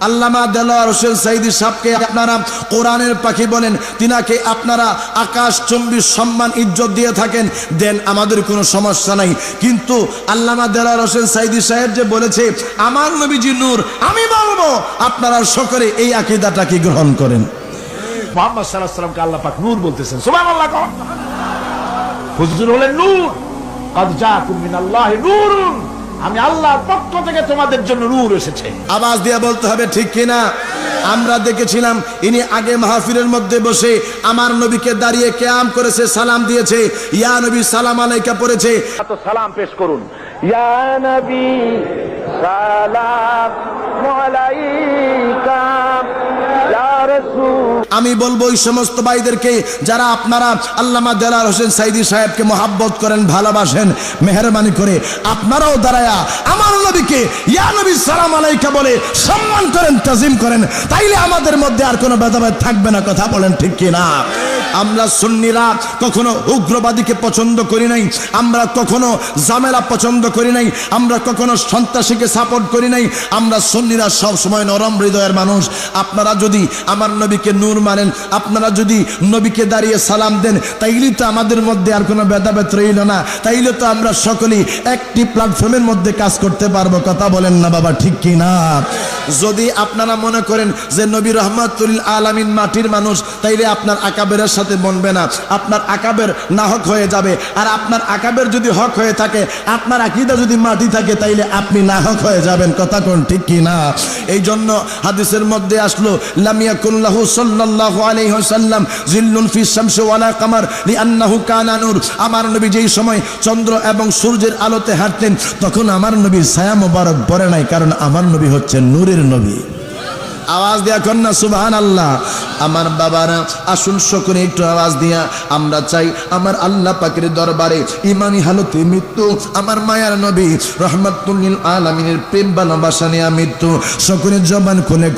আল্লামা দেলোয়ার হোসেন সাইদি সাহকে আপনারা কোরআনের পাখি বলেন, তিনাকে আপনারা আকাশ, চম্বি, সম্মান, ইজ্জত দিয়ে থাকেন, দেন আমাদের কোনো সমস্যা নাই। কিন্তু আল্লামা দেলোয়ার হোসেন সাইদি সাহেব যে বলেছে, আমার নবীজি নূর, আমি বলব, আপনারা সকলে এই আকিদাটাকে গ্রহণ করেন। আল্লাহ নূর বলতেছেন। আল্লাহ নূর। আমি আল্লাহর পক্ষ থেকে তোমাদের জন্য নূর এসেছে। আওয়াজ দিয়ে বলতে হবে ঠিক কিনা? আমরা দেখেছিলাম ইনি আগে মাহফিলের মধ্যে বসে আমার নবীকে দাঁড়িয়ে কেয়াম করেছে সালাম দিয়েছে। ইয়া নবী সালাম আলাইকা পড়েছে। তো সালাম পেশ করুন। ইয়া নবী আমি বলব ওই সমস্ত ভাইদেরকে যারা আপনারা আল্লামা দেলার হোসেন সাইদি সাহেবকে মহাব্বত করেন, ভালোবাসেন, মেহরবানি করে আপনারাও দাঁড়ায়া আমার নবীকে, ইয়া নবী সালাম আলাইকা বলে সম্মান করেন, তাজিম করেন, তাইলে আমাদের মধ্যে আর কোনো ভেদাভেদ থাকবে না, কথা বলেন ঠিক কি না আমরা সুন্নিরা কখনো উগ্রবাদীকে পছন্দ করি নাই, আমরা কখনো জামেলা পছন্দ করি নাই, আমরা কখনো সন্ত্রাসীকে সাপোর্ট করি নাই, আমরা সুন্নিরা সব সময় নরম হৃদয়ের মানুষ। আপনারা যদি আমার নবীকে নূর মানেন, আপনারা যদি নবীকে দাঁড়িয়ে সালাম দেন, তাইলে তো আমাদের মধ্যে আর কোনো ভেদাভেদ রইল না, তাইলে তো আমরা সকলেই একটি প্ল্যাটফর্মের মধ্যে কাজ করতে পারব, কথা বলেন না বাবা, ঠিক কি না যদি আপনারা মনে করেন যে নবী রহমাতুল আলামিন মাটির মানুষ, তাইলে আপনার আকাবেরের সাথে বনবে না। আপনার আকাবের না হক হয়ে যাবে। আর আপনার আকাবের যদি হক হয়ে থাকে, আপনার আকিদা যদি মাটি থাকে, তাইলে আপনি না হক হয়ে যাবেন। কথা কোন ঠিক কি না? এই জন্য হাদিসের মধ্যে আসলো লামিয়া কুল্লাহু সাল্লাল্লাহু আলাইহি ওয়াসাল্লাম জিল্লুন ফি শামসি ওয়ালা কামার লিআন্নাহু কানা নূর। আমার নবী যেই সময় চন্দ্র এবং সূর্যের আলোতে হাঁটতেন, তখন আমার নবীর ছায়া মোবারক পড়ে নাই, কারণ আমার নবী হচ্ছে নূরের নবী। আওয়াজ দিয়া কন্যা সুবহান আল্লাহ আমার বাবারা, আসুন সকলে একটু আওয়াজ দিয়া, আমরা চাই আমার আল্লাহ পাকের দরবারে ইমানি হালতে মৃত্যু, আমার মায়ার নবী রহমাতুল্লিল আলমিনের প্রেম ভালোবাসা নেয়া মৃত্যু। সকলে জবান খুলে